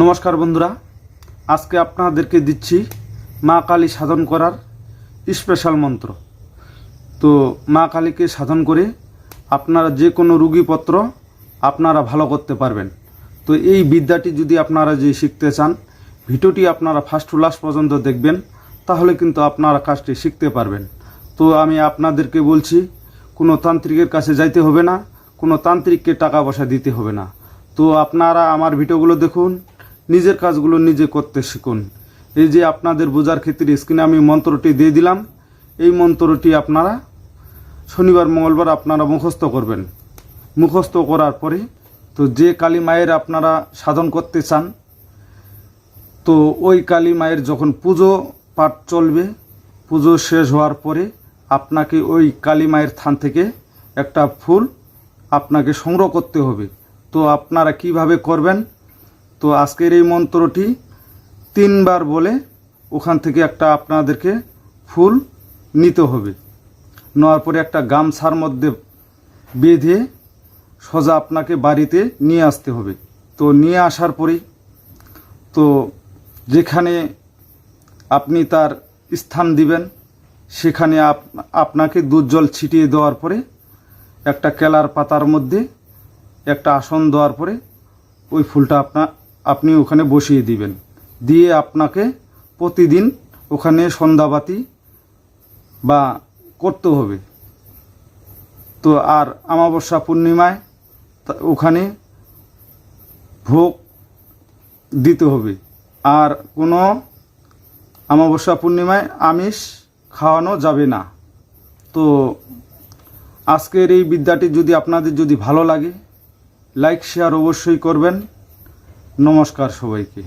নমস্কার বন্ধুরা, আজকে আপনাদেরকে দিচ্ছি মা কালী সাধন করার স্পেশাল মন্ত্র। তো মা কালীকে সাধন করে আপনারা যে কোনো রুগীপত্র আপনারা ভালো করতে পারবেন। তো এই বিদ্যাটি যদি আপনারা যে শিখতে চান, ভিডিওটি আপনারা ফার্স্ট টু লাস্ট পর্যন্ত দেখবেন, তাহলে কিন্তু আপনারা কাজটি শিখতে পারবেন। তো আমি আপনাদেরকে বলছি, কোনো তান্ত্রিকের কাছে যাইতে হবে না, কোনো তান্ত্রিককে টাকা পয়সা দিতে হবে না। তো আপনারা আমার ভিডিওগুলো দেখুন নিজের কাজগুলো নিজে করতে শিখুন। এই যে আপনাদের বোঝার ক্ষেত্রে স্ক্রিনে আমি মন্ত্রটি দিয়ে দিলাম। এই মন্ত্রটি আপনারা শনিবার, মঙ্গলবার আপনারা মুখস্থ করবেন। মুখস্থ করার পরে তো যে কালী মায়ের আপনারা সাধন করতে চান, তো ওই কালী মায়ের যখন পুজো পাঠ চলবে, পুজো শেষ হওয়ার পরে আপনাকে ওই কালী মায়ের থান থেকে একটা ফুল আপনাকে সংগ্রহ করতে হবে। তো আপনারা কীভাবে করবেন? তো আজকের এই মন্ত্রটি তিনবার বলে ওখান থেকে একটা আপনাদেরকে ফুল নিতে হবে। নেওয়ার পরে একটা গামছার মধ্যে বেঁধে সোজা আপনাকে বাড়িতে নিয়ে আসতে হবে। তো নিয়ে আসার পরেই তো যেখানে আপনি তার স্থান দিবেন, সেখানে আপ- আপনাকে দুধ জল ছিটিয়ে দেওয়ার পরে একটা কেলার পাতার মধ্যে একটা আসন দেওয়ার পরে ওই ফুলটা আপনা আপনি ওখানে বসিয়ে দিবেন। দিয়ে আপনাকে প্রতিদিন ওখানে সন্ধ্যাবাতি বা করতে হবে। তো আর অমাবস্যা পূর্ণিমায় ওখানে ভোগ দিতে হবে। আর কোনো অমাবস্যা পূর্ণিমায় আমিষ খাওয়ানো যাবে না। তো আজকের এই বিদ্যাটি যদি আপনাদের যদি ভালো লাগে, লাইক, শেয়ার অবশ্যই করবেন। নমস্কার সবাইকে।